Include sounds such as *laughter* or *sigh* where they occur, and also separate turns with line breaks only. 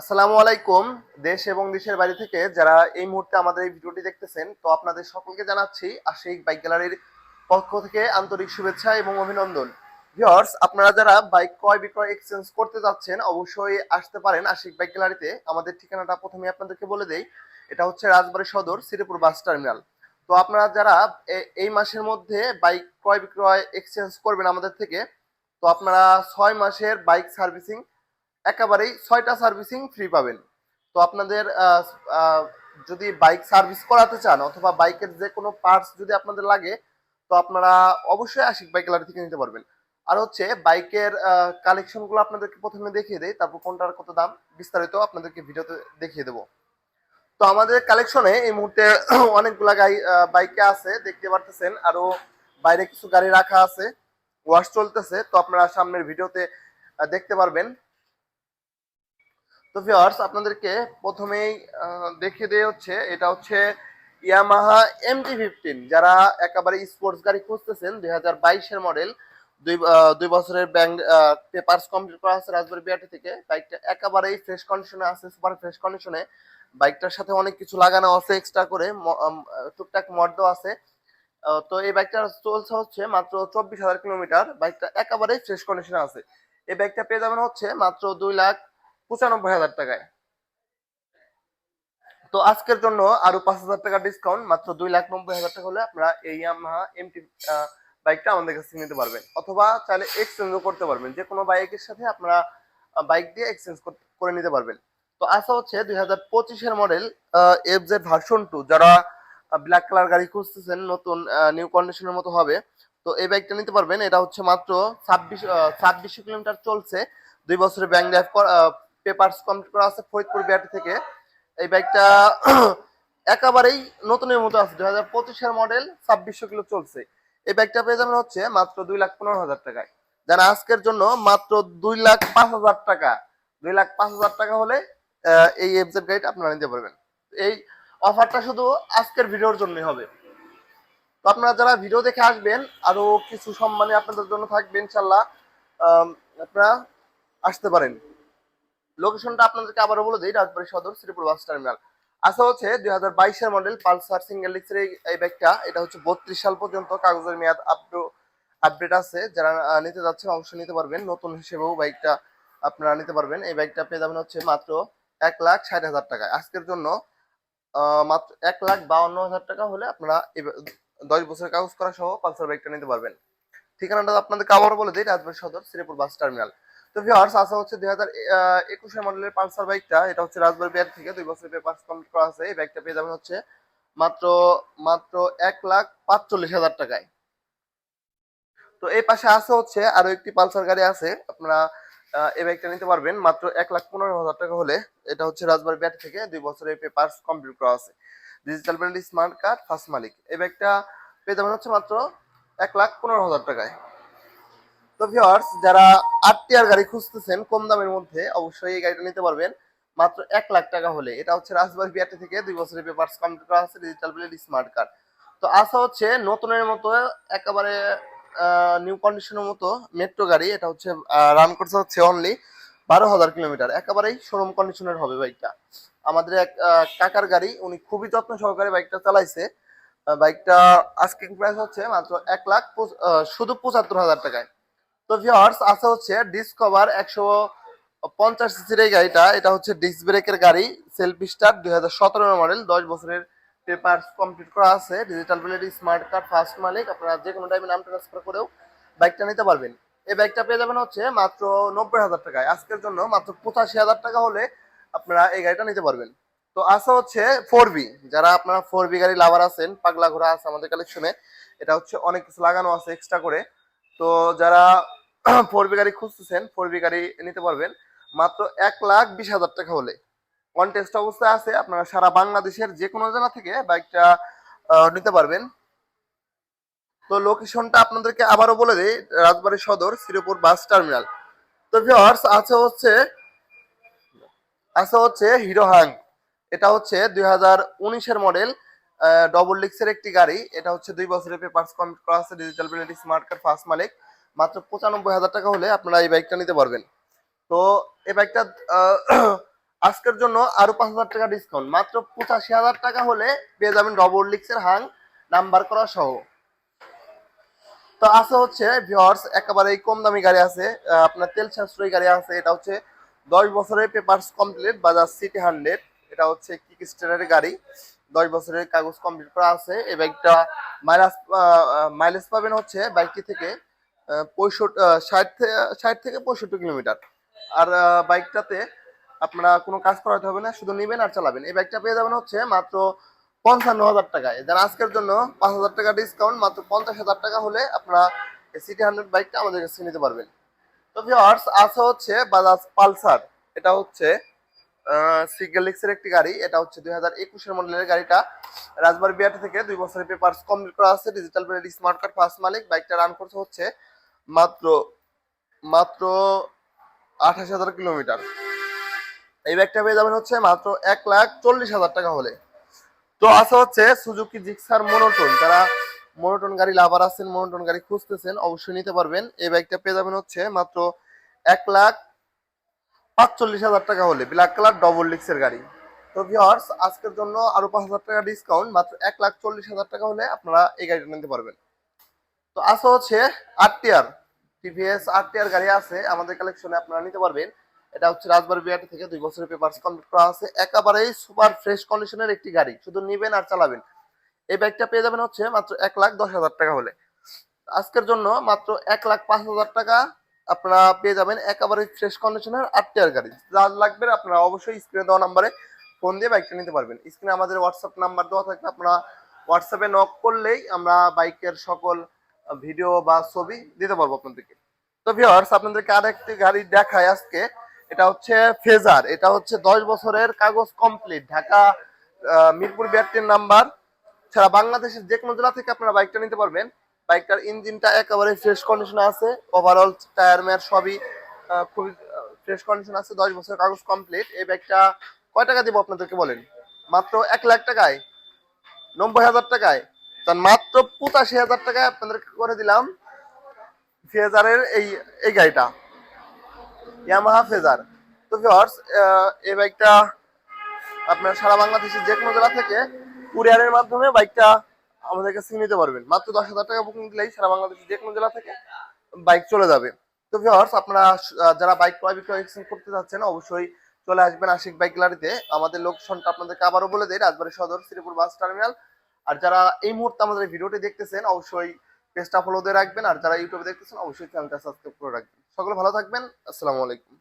আসসালামু আলাইকুম, দেশ এবং দেশের বাইরে থেকে যারা এই মুহূর্তে আমাদের এই ভিডিওটি দেখতেছেন, তো আপনাদের সকলকে জানাচ্ছি আশিক বাইক গ্যালারির পক্ষ থেকে আন্তরিক শুভেচ্ছা এবং অভিনন্দন। ভিউয়ার্স, আপনারা যারা বাইক ক্রয় বিক্রয় এক্সচেঞ্জ করতে যাচ্ছেন, অবশ্যই আসতে পারেন আশিক বাইক গ্যালারিতে। আমাদের ঠিকানাটা প্রথমে আপনাদেরকে বলে দেই, এটা হচ্ছে রাজবাড়ী সদর, শ্রীপুর বাস টার্মিনাল। তো আপনারা যারা এই মাসের মধ্যে বাইক ক্রয় বিক্রয় এক্সচেঞ্জ করবেন আমাদের থেকে, তো আপনারা ছয় মাসের বাইক সার্ভিসিং একেবারেই ছয়টা সার্ভিসিং ফ্রি পাবেন। তো আপনাদের যদি বাইক সার্ভিস করাতে চান অথবা বাইকের যে কোনো পার্টস যদি আপনাদের লাগে, তো আপনারা অবশ্যই আশিক বাইক গ্যালারি থেকে নিতে পারবেন। আর হচ্ছে বাইকের কালেকশনগুলো আপনাদেরকে প্রথমে দেখিয়ে দেই, তারপর কোনটার কত দাম বিস্তারিত আপনাদেরকে ভিডিওতে দেখিয়ে দেবো। তো আমাদের কালেকশনে এই মুহূর্তে *clears throat* অনেকগুলা গাড়ি বাইকে আছে, দেখতে পারতেছেন। আরও বাইরে কিছু গাড়ি রাখা আছে ওয়াশ চলতেছে। তো আপনারা সামনের ভিডিওতে দেখতে পারবেন। তো ভিউয়ার্স আপনাদেরকে প্রথমেই দেখিয়ে দিয়ে হচ্ছে, এটা হচ্ছে ইয়ামাহা এমটি ফিফটিন যারা একেবারে স্পোর্টস গাড়ি খুঁজতেছেন, দুই হাজার বাইশের মডেল দুই দুই বছরের ব্যাংক পেপারস কমপ্লিট করা আছে রাজবাড়ি বিআরটি থেকে। বাইকটা একেবারেই ফ্রেশ কন্ডিশনে আছে সুপার ফ্রেশ কন্ডিশনে বাইকটার সাথে অনেক কিছু লাগানো আছে এক্সট্রা করে টুকটাক মডও আছে। তো এই বাইকটা চলছে হচ্ছে মাত্র চব্বিশ হাজার কিলোমিটার। বাইকটা একেবারেই ফ্রেশ কন্ডিশনে আছে। এই বাইকটা পেয়ে যাবেন হচ্ছে মাত্র দুই লাখ পঁচানব্বই হাজার টাকায়। তো আজকের জন্য আরও পাঁচ হাজার টাকা ডিসকাউন্ট মাত্র দুই লাখ নব্বই হাজার টাকা হলে আপনারা এই ইয়ামাহা এমটি বাইকটা আমাদের কাছে নিতে পারবেন। অথবা চাইলে এক্সচেঞ্জও করতে পারবেন। যে কোনো বাইকের সাথে আপনারা বাইক দিয়ে এক্সচেঞ্জ করে নিতে পারবেন। তো আসা হচ্ছে দুই হাজার পঁচিশের model F Z version two যারা ব্ল্যাক কালার গাড়ি খুঁজতেছেন, নতুন নিউ কন্ডিশনের মতো হবে, তো এই বাইকটা নিতে পারবেন। এটা হচ্ছে মাত্র ছাব্বিশ ছাব্বিশশো কিলোমিটার চলছে। দুই বছরের ব্যাংক ড্রাইভ পেপারস কমপ্লিট করা আছে ফরিদপুর বিআরটি থেকে। এই বাইকটা *clears throat* একেবারেই নতুনের মতো আছে। দুই হাজার পঁচিশের মডেল, ছাব্বিশশো কিলো চলছে। এই বাইকটা পেয়ে যাবেন হচ্ছে মাত্র দুই লাখ পনেরো হাজার টাকায়। যারা আজকের জন্য মাত্র দুই লাখ পাঁচ হাজার টাকা, দুই লাখ পাঁচ হাজার টাকা হলে এই এফজেড গাড়িটা আপনারা নিতে পারবেন। এই অফারটা শুধু আজকের ভিডিওর জন্যই হবে। তো আপনারা যারা ভিডিও দেখে আসবেন আরও কিছু সম্মানে আপনাদের জন্য থাকবে ইনশাল্লাহ আপনারা আসতে পারেন। লোকেশনটা আপনাদেরকে আবারও বলে দিই, রাজবাড়ী সদর, শ্রীপুর বাস টার্মিনাল। আশা হচ্ছে দুই হাজার বাইশের মডেল পালসার সিঙ্গেল এই বাইকটা, এটা হচ্ছে বত্রিশ সাল পর্যন্ত কাগজের মেয়াদ আপডেট আছে। যারা নিতে যাচ্ছেন, অবশ্যই নিতে পারবেন। নতুন হিসেবেও বাইকটা আপনারা নিতে পারবেন। এই বাইকটা পেয়ে যাবেন হচ্ছে মাত্র এক লাখ ষাট হাজার টাকায়। আজকের জন্য মাত্র এক লাখ বাউন্ন হাজার টাকা হলে আপনারা দশ বছরের কাগজ করা সহ পালসার বাইকটা নিতে পারবেন। ঠিকানাটা আপনাদেরকে আবারও বলে দিই, রাজবাড়ী সদর, শ্রীপুর বাস টার্মিনাল। তো ভিউয়ার্স আসা হচ্ছে দুই হাজার একুশের মডেলের পালসার বাইকটা এটা হচ্ছে রাজবাড়ী বিহার থেকে দুই বছরের পেপার কমপ্লিট করা আছে। এই বাইকটা পেয়ে যাবেন হচ্ছে মাত্র মাত্র এক লাখ পাঁচচল্লিশ হাজার টাকায়। তো এই পাশে আছে হচ্ছে আরও একটি পালসার গাড়ি আছে। আপনারা এই বাইকটা নিতে পারবেন মাত্র এক লাখ পনেরো হাজার টাকা হলে। এটা হচ্ছে রাজবাড়ী ব্যাট থেকে দুই বছরের পেপার কমপ্লিট করা আছে। Digital brand smart card first মালিক। এই বাইকটা পেয়ে যাবেন হচ্ছে মাত্র এক লাখ পনেরো হাজার টাকায়। তো ভিউয়ার্স যারা আট টিয়ার গাড়ি খুঁজতেছেন, কম দামের মধ্যে অবশ্যই এই গাড়িটা নিতে পারবেন। মাত্র এক লাখ টাকা হলে। এটা হচ্ছে রাজবাড়ী বিআরটি থেকে দুই বছরের পেপারস কমপ্লিট করা আছে ডিজিটাল প্লেট স্মার্ট কার্ড তো আসা হচ্ছে নতুনের মতো, একেবারে নিউ কন্ডিশনের মতো মেট্রো গাড়ি, এটা হচ্ছে রান করতে হচ্ছে অনলি বারো হাজার কিলোমিটার একেবারেই শোরুম কন্ডিশনের হবে বাইকটা আমাদের এক কাকার গাড়ি, উনি খুবই যত্ন সহকারে বাইকটা চালাইছে। বাইকটা আজকে প্রাইস হচ্ছে মাত্র এক লাখ শুধু পঁচাত্তর হাজার টাকায়। তো ভিউয়ার্স আছে হচ্ছে ডিসকভার একশো পঞ্চাশ সিসির এই গাড়িটা। এটা হচ্ছে ডিস্ক ব্রেকের গাড়ি সেলফি স্টার্ট দুই হাজার সতেরো মডেল দশ বছরের পেপার কমপ্লিট করা আছে। Digital plate smart card first মালিক, আপনারা যে কোনো টাইমে নাম ট্রান্সফার করেও বাইকটা নিতে পারবেন। এই বাইকটা পেয়ে যাবেন হচ্ছে মাত্র নব্বই হাজার টাকায়। আজকের জন্য মাত্র পঁচাশি হাজার টাকা হলে আপনারা এই গাড়িটা নিতে পারবেন। তো আসা হচ্ছে ফোর বি যারা আপনারা ফোর বি গাড়ি লাভার আছেন পাগলা ঘোড়া আছে আমাদের কালেকশনে এটা হচ্ছে অনেক কিছু লাগানো আছে এক্সট্রা করে। তো যারা *clears throat* ফোর বি গাড়ি খুঁজতেছেন, ফোর বি গাড়ি নিতে পারবেন। মাত্র এক লাখ বিশ হাজার টাকা হলে। কন্টেস্ট অবস্থায় আছে, আপনারা সারা বাংলাদেশের যে কোনো জায়গা থেকে বাইকটা নিতে পারবেন। তো লোকেশনটা আপনাদেরকে আবারও বলে দিই, রাজবাড়ী সদর, শ্রীপুর বাস টার্মিনাল। তো ভিউয়ার্স, আছে হচ্ছে আছে হচ্ছে হিরো হাং এটা হচ্ছে দুই হাজার উনিশের মডেল ডবল লিক্সের একটি গাড়ি। এটা হচ্ছে দুই বছরের পেপারস কমপ্লিট করা আছে digital plate smart card first মালিক। মাত্র পঁচানব্বই হাজার টাকা হলে আপনারা এই বাইকটা নিতে পারবেন। তো এই বাইকটা আজকের জন্য আরও পাঁচ হাজার টাকা ডিসকাউন্ট মাত্র পঁচাশি হাজার টাকা হলে পেয়ে যাবেন ডবল লিক্সের হাং নাম্বার করা সহ। তো আছে হচ্ছে ভিওর্স একেবারে কম দামি গাড়ি আছে আপনার তেল সাশ্রয়ী গাড়ি আছে, এটা হচ্ছে দশ বছরের papers complete Bajaj CT hundred এটা হচ্ছে কিক স্টারের গাড়ি। দশ বছরের কাগজ কমপ্লিট করা আছে, এই বাইকটা মাইলেজ মাইলেজ পাবেন হচ্ছে বাইকটি থেকে পঁয়ষট্টি ষাট ষাট থেকে পঁয়ষট্টি কিলোমিটার। আর বাইকটাতে আপনারা কোনো কাজ করাতে হবে না, শুধু নেবেন আর চালাবেন। এই বাইকটা পেয়ে যাবেন হচ্ছে মাত্র পঞ্চান্ন হাজার টাকায়। যারা আজকের জন্য পাঁচ হাজার টাকা ডিসকাউন্ট মাত্র পঞ্চাশ হাজার টাকা হলে আপনারা সিটি হান্ড্রেড বাইকটা আমাদের কাছে নিতে পারবেন। তো ভিওয়ার্স আছে হচ্ছে বাজাজ পালসার এটা হচ্ছে সিগেলিক্সের একটি গাড়ি। এটা হচ্ছে দুই হাজার একুশের মডেলের গাড়িটা। রাজবাড়ি বিয়াটি থেকে দুই বছরের পেপার কমপ্লিট করা আছে। ডিজিটাল স্মার্ট কার্ড ফার্স্ট মালিক। বাইকটা রান করছে হচ্ছে মাত্র মাত্র আঠাশ হাজার কিলোমিটার। এই ব্যাগটা পেয়ে যাবেন হচ্ছে মাত্র এক লাখ চল্লিশ হাজার টাকা হলে। তো আছে হচ্ছে সুজুকি জিক্সার মনোটন। যারা মনোটন গাড়ি লাভার আছেন, মনোটন গাড়ি খুঁজতেছেন, অবশ্যই নিতে পারবেন। এই ব্যাগটা পেয়ে যাবেন হচ্ছে মাত্র এক লাখ পাঁচচল্লিশ হাজার টাকা হলে, ব্ল্যাক কালার ডবল লিক্সের গাড়ি। তো ভিওর্স আজকের জন্য আরও পাঁচ হাজার টাকা ডিসকাউন্ট মাত্র এক লাখ চল্লিশ হাজার টাকা হলে আপনারা এই গাড়িটা নিতে পারবেন। তো আছে হচ্ছে আট টিয়ার টিভিএস টিয়ার গাড়ি আছে, আমাদের কালেকশনে আপনারা নিতে পারবেন। এটা হচ্ছে রাজবাড়ি বিআরটি থেকে দুই বছরের পেপার কমপ্লিট করা আছে। একেবারেই সুপার ফ্রেশ কন্ডিশনের একটি গাড়ি। শুধু নিবেন আর চালাবেন। এই ব্যাগটা পেয়ে যাবেন হচ্ছে মাত্র এক লাখ দশ হাজার টাকা হলে। আজকের জন্য মাত্র এক লাখ পাঁচ হাজার টাকা আপনারা পেয়ে যাবেন একেবারে ফ্রেশ কন্ডিশনের আট টিয়ার গাড়ি। যার লাগবে আপনারা অবশ্যই স্ক্রিনে দেওয়া নাম্বারে ফোন দিয়ে বাইকটা নিতে পারবেন। স্ক্রিনে আমাদের হোয়াটসঅ্যাপ নাম্বার দেওয়া থাকবে। আপনারা হোয়াটসঅ্যাপে নক করলেই আমরা বাইকের সকল ভিডিও বা ছবি দিতে পারব আপনাদেরকে। তো ভিউয়ার্স আপনাদেরকে আর একটি গাড়ি দেখায় আজকে। এটা হচ্ছে ফেজার এটা হচ্ছে দশ বছরের কাগজ কমপ্লিট ঢাকা মিরপুর বিআরটির নাম্বার ছাড়া বাংলাদেশের যে কোনো জেলা থেকে আপনারা বাইকটা নিতে পারবেন। বাইকটার ইঞ্জিনটা একেবারে ফ্রেশ কন্ডিশনে আছে। ওভারঅল টায়ার ম্যাট সবই খুবই ফ্রেশ কন্ডিশন আছে। দশ বছরের কাগজ কমপ্লিট এই বাইকটা কয় টাকা দিব আপনাদেরকে বলেন? মাত্র এক লাখ টাকায়? নব্বই হাজার টাকায়? মাত্র পঁচাশি হাজার টাকায় আপনাদেরকে করে দিলাম ফেজারের এই এই গাড়িটা। Yamaha phasor. তো ভিউয়ার্স এই বাইকটা আপনার সারা বাংলাদেশের যে কোনো জেলা থেকে কুরিয়ারের মাধ্যমে বাইকটা আমাদের কাছে নিতে পারবেন। মাত্র দশ হাজার টাকা বুকিং দিলেই সারা বাংলাদেশের যে কোনো জেলা থেকে বাইক চলে যাবে। তো ভিউয়ার্স আপনারা যারা বাইক ক্রয় বিক্রয় exchange করতে যাচ্ছেন, অবশ্যই চলে আসবেন আশিক বাইক গ্যালারিতে আমাদের লোকেশনটা আপনাদেরকে আবারও বলে দেয় রাজবাড়ী সদর শ্রীপুর বাস টার্মিনাল আর যারা এই মুহূর্তে আমাদের ভিডিওটি দেখতেছেন, অবশ্যই পেজটা ফলো দিয়ে রাখবেন। আর যারা ইউটিউবে দেখতেছেন, অবশ্যই চ্যানেলটা সাবস্ক্রাইব করে রাখবেন। সকলে ভালো থাকবেন। আসসালামু আলাইকুম।